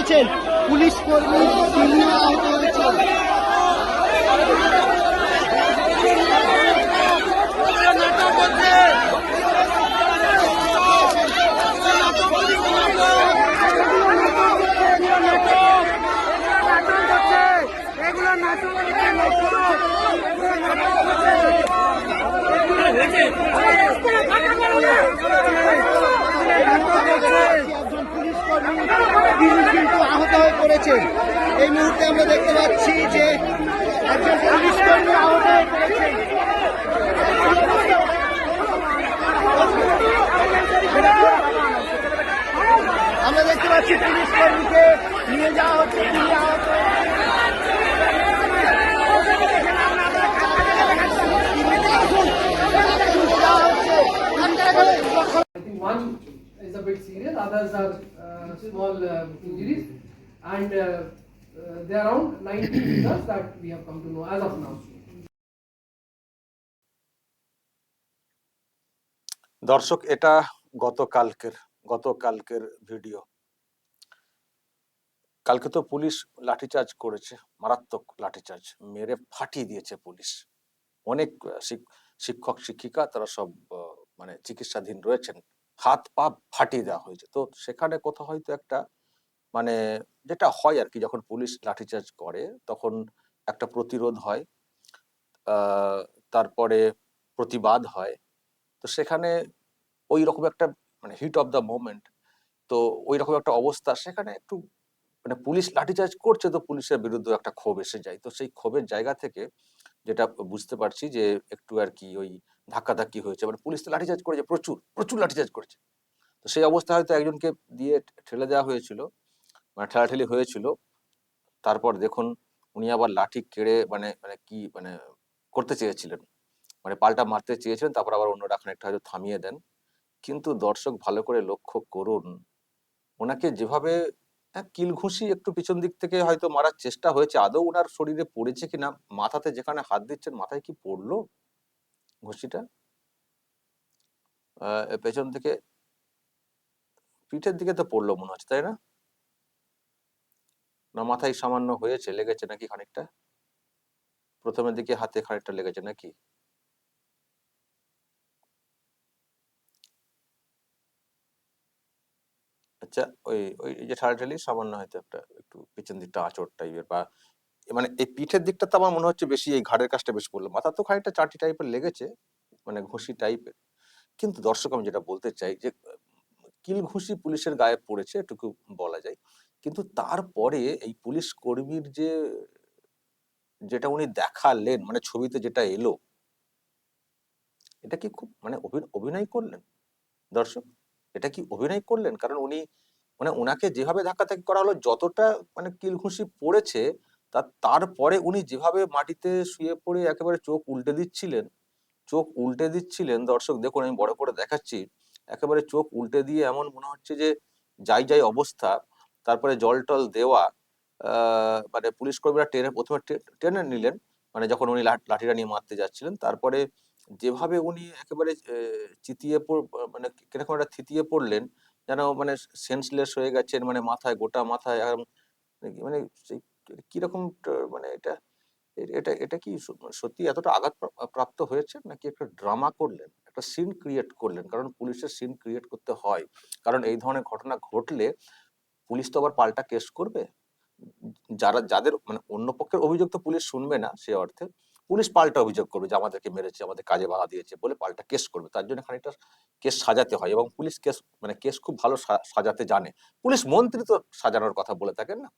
হয়ে পড়েছেন পুলিশ কর্মী তিনিও আহত হয়েছেন একজন পুলিশ কর্মী তিনি কিন্তু আহত হয়ে পড়েছেন এই আমরা দেখতে পাচ্ছি যে একজন আমরা দেখতে পাচ্ছি পুলিশ কর্মীকে নিয়ে যাওয়া হচ্ছে তিনি আহত one is a bit serious, others are uh, small um, injuries, and uh, uh, there are around 90 figures that we have come to know as of now. দর্শক এটা গতকালকের গতকালকের ভিডিও। কালকে তো পুলিশ লাঠিচার্জ করেছে মারাত্মক লাঠিচার্জ মেরে ফাটিয়ে দিয়েছে পুলিশ। অনেক শিক্ষক শিক্ষিকা তারা সব মানে চিকিৎসাধীন রয়েছেন। হাত পা ফাটিয়ে দেওয়া হয়েছে। তো সেখানে কোথাও হয়তো একটা মানে যেটা হয় আর কি যখন পুলিশ লাঠিচার্জ করে, তখন একটা প্রতিরোধ হয় তারপরে প্রতিবাদ হয়। তো সেখানে ওই রকম একটা মানে হিট অফ দ্য মোমেন্ট তো ওই রকম একটা অবস্থা। সেখানে একটু মানে পুলিশ লাঠিচার্জ করছে তো পুলিশের বিরুদ্ধে একটা ক্ষোভ এসে যায়। তো সেই ক্ষোভের জায়গা থেকে যেটা বুঝতে পারছি যে একটু আর কি ওই ধাক্কাধাক্কি হয়েছে। মানে পুলিশ তো লাঠিচার্জ করেছে, প্রচুর প্রচুর লাঠিচার্জ করেছে। তো সেই অবস্থা হয়তো একজনকে দিয়ে ঠেলে দেওয়া হয়েছিল। মানে ঠেলাঠেলি হয়েছিল। তারপর দেখুন উনি আবার লাঠি কেড়ে মানে মানে কি মানে করতে চেয়েছিলেন। মানে পাল্টা মারতে চেয়েছিলেন, তারপর আবার অন্যরা খানিকটা হয়তো থামিয়ে দেন। কিন্তু দর্শক ভালো করে লক্ষ্য করুন, ওনাকে যেভাবে কিল ঘুষি একটু পিছন দিক থেকে হয়তো মারার চেষ্টা হয়েছে, আদৌ ওনার শরীরে পড়েছে কিনা, মাথাতে যেখানে হাত দিচ্ছেন, মাথায় কি পড়ল ঘুষিটা? পেছন থেকে পিঠের দিকে তো পড়ল মনে হচ্ছে, তাই না? না, মাথায় সামান্য হয়েছে, লেগেছে নাকি খানিকটা? প্রথমের দিকে হাতে খানিকটা লেগেছে নাকি? আচ্ছা ওই ওই যে ঠাড়াঠাড়ি সামান্য হয়তো একটা, একটু পিছন দিকটা আঁচড় টাইপের বা মানে এই পিঠের দিকটা তো আমার মনে হচ্ছে বেশি এই ঘাড়ের কাজটা বেশি পড়ল মাথা তো খানিকটা চাটি টাইপের লেগেছে মানে ঘুষি টাইপের কিন্তু দর্শক, আমি যেটা বলতে চাই যে কিল ঘুষি পুলিশের গায়ে পড়েছে, এটুকু বলা যায়। কিন্তু তারপরে এই পুলিশ কর্মীর যে, যেটা উনি দেখালেন মানে ছবিতে যেটা এলো, এটা কি খুব মানে অভি- অভিনয় করলেন? দর্শক, এটা কি অভিনয় করলেন? কারণ উনি মানে ওনাকে যেভাবে ধাক্কাধাক্কি করা হলো, যতটা মানে কিল ঘুষি পড়েছে, তা তারপরে উনি যেভাবে মাটিতে শুয়ে পড়ে একেবারে চোখ উল্টে দিচ্ছিলেন, চোখ উল্টে দিচ্ছিলেন, দর্শক দেখুন, আমি বড় করে দেখাচ্ছি, একেবারে চোখ উল্টে দিয়ে এমন মনে হচ্ছে যে, যাই যাই অবস্থা তারপরে জল টল দেওয়া মানে পুলিশ কর্মীরা টেনে, প্রথমে টেনে নিলেন মানে যখন উনি লাঠ- লাঠিটা নিয়ে মারতে যাচ্ছিলেন, তারপরে যেভাবে উনি একেবারে চিতিয়ে মানে কীরকম একটা থিতিয়ে পড়লেন, যেন মানে সেন্সলেস হয়ে গেছেন মানে মাথায়, গোটা মাথায় মানে কীরকম মানে এটা এটা এটা কি সত্যি এতটা আঘাত প্রাপ্ত হয়েছে নাকি একটা ড্রামা করলেন, একটা সিন ক্রিয়েট করলেন? কারণ পুলিশের সিন ক্রিয়েট করতে হয়। কারণ এই ধরনের ঘটনা ঘটলে পুলিশ তো আবার পাল্টা কেস করবে? যারা, যাদের মানে অন্য পক্ষের অভিযোগ তো পুলিশ শুনবে না সে অর্থে। পুলিশ পাল্টা অভিযোগ করবে যে আমাদেরকে মেরেছে, আমাদের কাজে বাধা দিয়েছে বলে পাল্টা কেস করবে। তার জন্য খানিকটা কেস সাজাতে হয় এবং পুলিশ কেস মানে কেস খুব ভালো সাজাতে জানে। পুলিশ মন্ত্রী তো সাজানোর কথা বলে থাকেন না?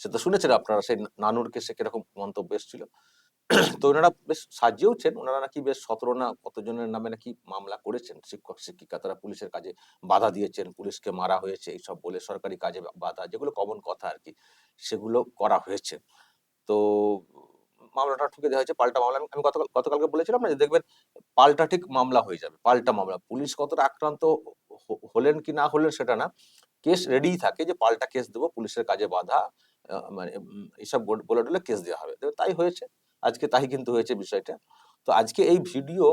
সে তো শুনেছেন আপনারা সেই নানুর কেসে কীরকম মন্তব্য এসেছিল? তো ওনারা বেশ সাজিয়েওছেন। ওনারা নাকি বেশ সতেরো না কতজনের নামে নাকি মামলা করেছেন। শিক্ষক, শিক্ষিকা তারা পুলিশের কাজে বাধা দিয়েছেন, পুলিশকে মারা হয়েছে, এইসব বলে সরকারি কাজে বাধা, যেগুলো কমন কথা আর কি সেগুলো করা হয়েছে। তো মামলাটা ঠুকে দেওয়া হয়েছে, পাল্টা মামলা। আমি গতকাল, গতকালকে বলেছিলাম না যে দেখবেন পাল্টা ঠিক মামলা হয়ে যাবে, পাল্টা মামলা। পুলিশ কতটা আক্রান্ত হলেন কি না হলেন সেটা না, কেস রেডি থাকে যে পাল্টা কেস দেবো, পুলিশের কাজে বাধা মানে এইসব বলে টলে কেস দেওয়া হবে। তাই হয়েছে। আজকে তাই কিন্তু হয়েছে বিষয়টা। তো আজকে এই ভিডিও,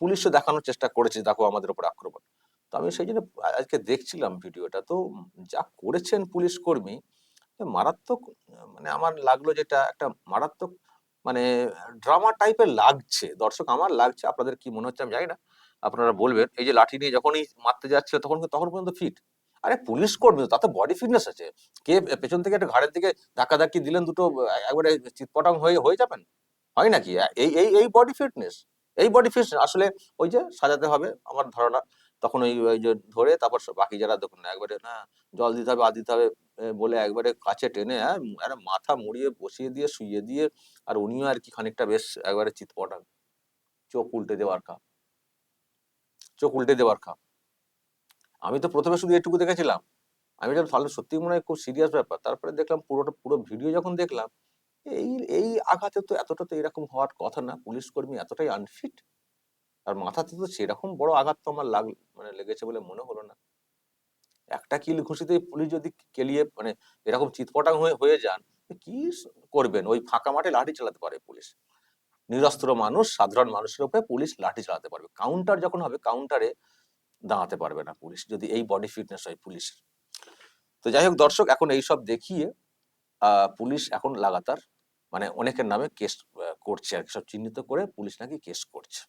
পুলিশও দেখানোর চেষ্টা করেছে, দেখো আমাদের উপর আক্রমণ। তো আমি সেই জন্য আজকে দেখছিলাম ভিডিওটা। তো যা করেছেন পুলিশ কর্মী, মারাত্মক মানে আমার লাগল যেটা একটা মারাত্মক মানে ড্রামা টাইপের লাগছে। দর্শক, আমার লাগছে, আপনাদের কি মনে হচ্ছে আমি জানি না। আপনারা বলবেন, এই যে লাঠি নিয়ে যখনই মারতে যাচ্ছিল, তখন তখন পর্যন্ত ফিট? আরে পুলিশ কর্মী তো, তাতে বডি ফিটনেস আছে। কে পেছন থেকে একটা ঘাড়ের দিকে ধাক্কা ধাক্কি দিলেন দুটো একবারে চিৎপটাং হয়ে হয়ে যাবেন? হয় নাকি? এই এই এই বডি ফিটনেস এই বডি ফিটনেস আসলে ওই যে সাজাতে হবে আমার ধারণা। তখন ওই ওই যে ধরে তারপর বাকি যারা দেখুন একবারে না জল দিতে হবে আর দিতে হবে বলে একবারে কাছে টেনে হ্যাঁ মাথা মুড়িয়ে বসিয়ে দিয়ে শুইয়ে দিয়ে আর উনিও আর কি খানিকটা বেশ একবারে চিৎপটাং। চোখ উল্টে দেওয়ার কাপ। চোখ উল্টে দেওয়ার কাপ। আমি তো প্রথমে শুধু এটুকু দেখেছিলাম। আমি এটা তাহলে সত্যি মনে হয় খুব সিরিয়াস ব্যাপার, তারপরে দেখলাম পুরোটা, পুরো ভিডিও যখন দেখলাম, এই এই আঘাতে তো এতটা তো এরকম হওয়ার কথা না, পুলিশ কর্মী এতটাই আনফিট আর মাথাতে তো সেরকম বড় আঘাত তো আমার লাগ মানে লেগেছে বলে মনে হলো না। একটা কিল ঘুষিতে পুলিশ যদি কেলিয়ে মানে এরকম চিৎপটাং হয়ে হয়ে যান কি করবেন? ওই ফাঁকা মাঠে লাঠি চালাতে পারে পুলিশ। নিরস্ত্র মানুষ, সাধারণ মানুষের উপরে পুলিশ লাঠি চালাতে পারবে। কাউন্টার যখন হবে কাউন্টারে দাঁড়াতে পারবে না পুলিশ, যদি এই বডি ফিটনেস হয় পুলিশের। তো যাই হোক, দর্শক, এখন এইসব দেখিয়ে পুলিশ এখন লাগাতার মানে অনেকের নামে কেস করছে আর কি। সব চিহ্নিত করে পুলিশ নাকি কেস করছে।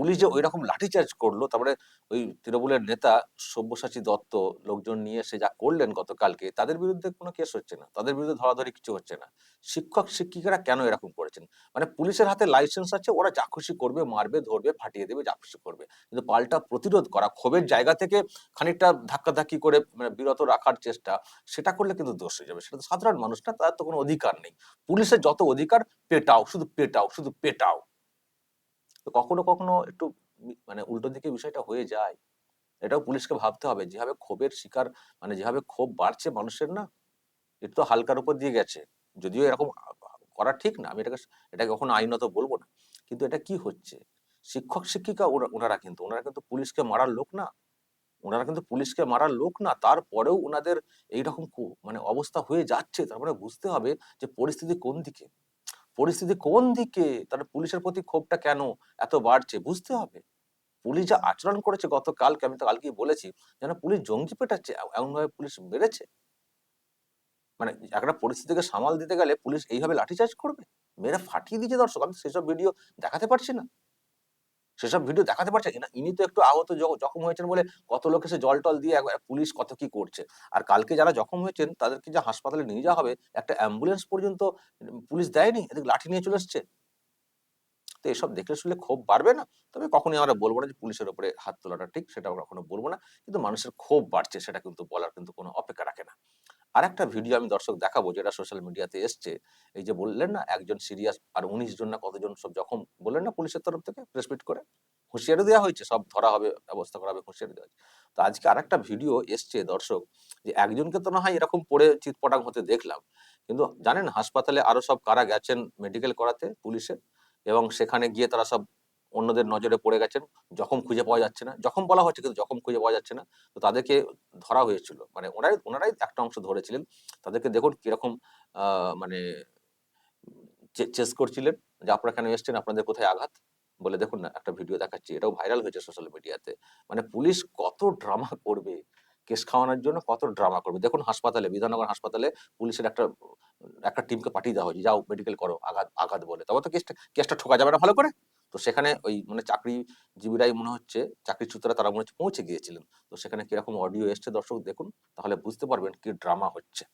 পুলিশ যে ওই রকম লাঠিচার্জ করল, তারপরে ওই তৃণমূলের নেতা সব্যসাচী দত্ত লোকজন নিয়ে এসে যা করলেন গতকালকে, তাদের বিরুদ্ধে কোনো কেস হচ্ছে না। তাদের বিরুদ্ধে ধরাধরি কিছু হচ্ছে না। শিক্ষক, শিক্ষিকারা কেন এরকম করেছেন? মানে পুলিশের হাতে লাইসেন্স আছে, ওরা যা খুশি করবে, মারবে, ধরবে, ফাটিয়ে দেবে, যা খুশি করবে। কিন্তু পাল্টা প্রতিরোধ করা, ক্ষোভের জায়গা থেকে খানিকটা ধাক্কাধাক্কি করে মানে বিরত রাখার চেষ্টা, সেটা করলে কিন্তু দোষ হয়ে যাবে। সেটা তো সাধারণ মানুষ না, তার তো কোনো অধিকার নেই। পুলিশের যত অধিকার, পেটাও, শুধু পেটাও শুধু পেটাও। তো কখনো কখনো একটু মানে উল্টো দিকে বিষয়টা হয়ে যায়। এটাও পুলিশকে ভাবতে হবে, যেভাবে ক্ষোভের শিকার মানে যেভাবে ক্ষোভ বাড়ছে মানুষের না, এটা তো হালকার উপর দিয়ে গেছে। যদিও এরকম করা ঠিক না, আমি এটাকে এটাকে কখনো আইনত বলব না। কিন্তু এটা কি হচ্ছে? শিক্ষক শিক্ষিকা ওনারা কিন্তু ওনারা কিন্তু পুলিশকে মারার লোক না। ওনারা কিন্তু পুলিশকে মারার লোক না, তারপরেও ওনাদের এইরকম মানে অবস্থা হয়ে যাচ্ছে। তারপরে বুঝতে হবে যে পরিস্থিতি কোন দিকে। পরিস্থিতি কোন দিকে তার পুলিশের প্রতি ক্ষোভটা কেন এত বাড়ছে বুঝতে হবে। পুলিশ যা আচরণ করেছে গতকালকে, আমি তো কালকে বলেছি, যেন পুলিশ জঙ্গি পেটাচ্ছে এমনভাবে পুলিশ বেড়েছে মানে একটা পরিস্থিতিকে সামাল দিতে গেলে পুলিশ এইভাবে লাঠিচার্জ করবে? মেয়েরা ফাটিয়ে দিয়েছে দর্শক, আমি সেসব ভিডিও দেখাতে পারছি না। সেসব ভিডিও দেখাতে পারছে না ইনি তো একটু আহত জখম হয়েছেন বলে কত লোক এসে জল টল দিয়ে পুলিশ কত কি করছে? আর কালকে যারা জখম হয়েছেন, তাদেরকে যে হাসপাতালে নিয়ে যাওয়া হবে, একটা অ্যাম্বুলেন্স পর্যন্ত পুলিশ দেয়নি? এদিকে লাঠি নিয়ে চলে এসছে। তো এসব দেখলে শুনলে ক্ষোভ বাড়বে না? তবে কখনই আমরা বলব না যে পুলিশের উপরে হাত তোলাটা ঠিক, সেটা আমরা কখনো বলব না। কিন্তু মানুষের ক্ষোভ বাড়ছে, সেটা কিন্তু বলার কিন্তু কোনো অপেক্ষা রাখে না। আর একটা ভিডিও আমি দর্শক দেখাবো, যেটা সোশ্যাল মিডিয়াতে এসছে। এই যে বললেন না, একজন সিরিয়াস আর উনিশ জন না কতজন সব যখন বললেন না পুলিশের তরফ থেকে প্রেস মিট করে। হুঁশিয়ারি দেওয়া হয়েছে, সব ধরা হবে, ব্যবস্থা করা হবে, হুঁশিয়ারি দেওয়া হয়েছে। তো আজকে আর একটা ভিডিও এসছে দর্শক, যে একজনকে তো না হয় এরকম পড়ে চিৎপটাং হতে দেখলাম। কিন্তু জানেন, হাসপাতালে আরও সব কারা গেছেন মেডিকেল করাতে, পুলিশের? এবং সেখানে গিয়ে তারা সব অন্যদের নজরে পড়ে গেছেন, জখম খুঁজে পাওয়া যাচ্ছে না। জখম বলা হচ্ছে কিন্তু জখম খুঁজে পাওয়া যাচ্ছে না। তো তাদেরকে ধরা হয়েছিল। মানে ওনারাই ওনারাই একটা অংশ ধরেছিলেন। তাদেরকে দেখুন কীরকম মানে চেস করছিলেন যে, আপনারা কেন এসছেন? আপনাদের কোথায় আঘাত? বলে দেখুন না, একটা ভিডিও দেখাচ্ছি। এটাও ভাইরাল হয়েছে সোশ্যাল মিডিয়াতে। মানে পুলিশ কত ড্রামা করবে? কেস খাওয়ানোর জন্য কত ড্রামা করবে? দেখুন হাসপাতালে, বিধাননগর হাসপাতালে পুলিশের একটা একটা টিমকে পাঠিয়ে দেওয়া হয়েছে। যাও, মেডিকেল করো, আঘাত আঘাত বলে। তবে তো কেসটা কেসটা ঠোকা যাবে না ভালো করে? তো সেখানে ওই মানে চাকরিজীবীরাই মনে হচ্ছে চাকরি সূত্রে তারা মনে হচ্ছে পৌঁছে গিয়েছিলেন। তো সেখানে কীরকম অডিও এসছে দর্শক দেখুন তাহলে বুঝতে পারবেন কি ড্রামা হচ্ছে।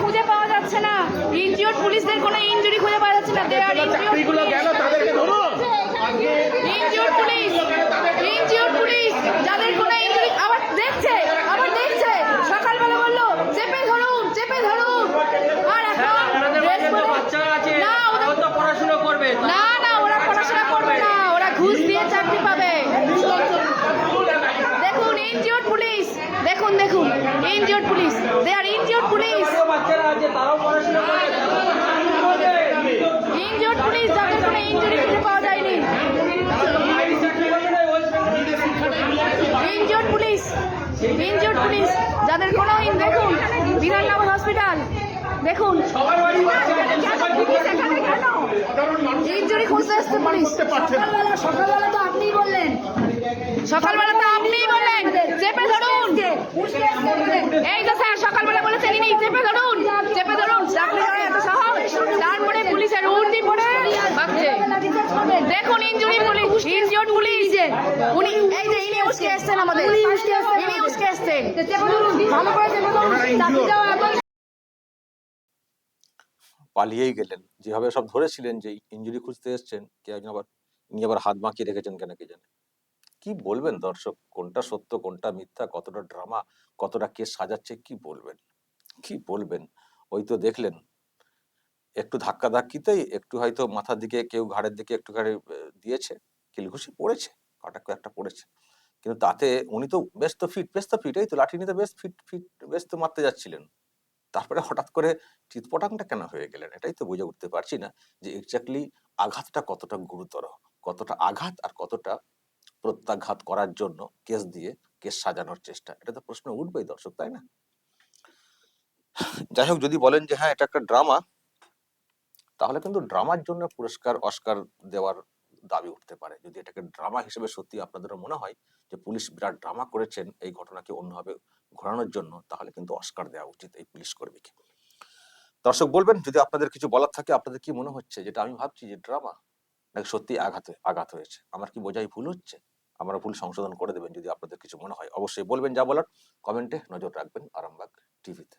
খুঁজে পাওয়া যাচ্ছে না। ইনজিওর পুলিশদের কোনো ইনজুরি খুঁজে পাওয়া যাচ্ছে না। দে আর চাকরিগুলো গেল তাদেরকে ধরুন? Injure police. ইনজিওর পুলিশ যাদের কোনো ইনজুরি আবার দেখছে আবার দেখছে সকালবেলা বলল চেপে ধরুন চেপে ধরুন আর এখন আপনাদের dress বাড়িতে তো পরে- বাচ্চারা আছে না ওরা ওদের তো পড়াশোনা করবে না না ওরা পড়াশোনা করবে না ওরা ঘুষ দিয়ে চাকরি পাবে দেখুন ইনজিওর পুলিশ দেখুন দেখুন injured police. They are injured police. Injured police যাদের কোনো ইনজুরি খুঁজে পাওয়া যায়নি। ইনজিওর পুলিশ ইনজিওর পুলিশ, যাদের কোনো দেখুন বিধাননগর হসপিটাল। দেখুন। ইনজুরি খুঁজতে পুলিশ। সকালবেলা সকালবেলা তো আপনিই বললেন। সকালবেলা তো আপনিই বললেন চেপে ধরুন। এই তো স্যার সকালবেলা বলেছেন ইনি চেপে ধরুন চেপে ধরুন। চাকরি করে এত সহজ। তারপরে পুলিশের উর্দি পড়ে দেখুন ইনজুরি পুলিশ পুলিশ। উনি এই যে ইনি উসকে এসছেন আমাদের। উনি উস্কে এসছেন ইনি উসকে এসছেন। ভালো করে চেপে ধরুন। পালিয়েই গেলেন। যেভাবে সব ধরেছিলেন যে ইঞ্জুরি খুঁজতে এসছেন কে একজন আবার ইনি আবার হাত বাঁকিয়ে রেখেছেন কেন কে জানে। কি বলবেন দর্শক? কোনটা সত্য, কোনটা মিথ্যা? কতটা ড্রামা কতটা কে সাজাচ্ছে? কি বলবেন? কি বলবেন? ওই তো দেখলেন। একটু ধাক্কা ধাক্কিতেই একটু হয়তো মাথার দিকে কেউ ঘাড়ের দিকে একটু ঘাড়ে দিয়েছে, কিলঘুষি পড়েছে কাটা একটা পড়েছে। কিন্তু তাতে উনি তো বেশ তো ফিট বেশ তো ফিট এই তো লাঠি নিতে বেশ ফিট ফিট বেশ তো মারতে যাচ্ছিলেন। তারপরে হঠাৎ করে চিৎপটাংটা কেন হয়ে গেলেন? এটাই তো বুঝে উঠতে পারছি না যে এক্স্যাক্টলি আঘাতটা কতটা গুরুতর, কতটা আঘাত আর কতটা প্রত্যাঘাত করার জন্য কেস দিয়ে কেস সাজানোর চেষ্টা। এটা তো প্রশ্ন উঠবেই দর্শক, তাই না? যাই হোক, যদি বলেন যে হ্যাঁ এটা একটা ড্রামা, তাহলে কিন্তু ড্রামার জন্য পুরস্কার, অস্কার দেওয়ার দাবি উঠতে পারে। যদি এটাকে ড্রামা হিসেবে সত্যি আপনাদেরও মনে হয় যে পুলিশ বিরাট ড্রামা করেছেন, এই ঘটনাকে অন্যভাবে ঘোরানোর জন্য, তাহলে কিন্তু অস্কার দেওয়া উচিত এই পুলিশ কর্মীকে। দর্শক, বলবেন, যদি আপনাদের কিছু বলার থাকে, আপনাদের কি মনে হচ্ছে? যেটা আমি ভাবছি যে ড্রামা, নাকি সত্যি আঘাত আঘাত হয়েছে? আমার কি বোঝাই ভুল হচ্ছে? আমরা ভুল সংশোধন করে দেবেন যদি আপনাদের কিছু মনে হয়। অবশ্যই বলবেন যা বলার। কমেন্টে নজর রাখবেন আরামবাগ টিভিতে।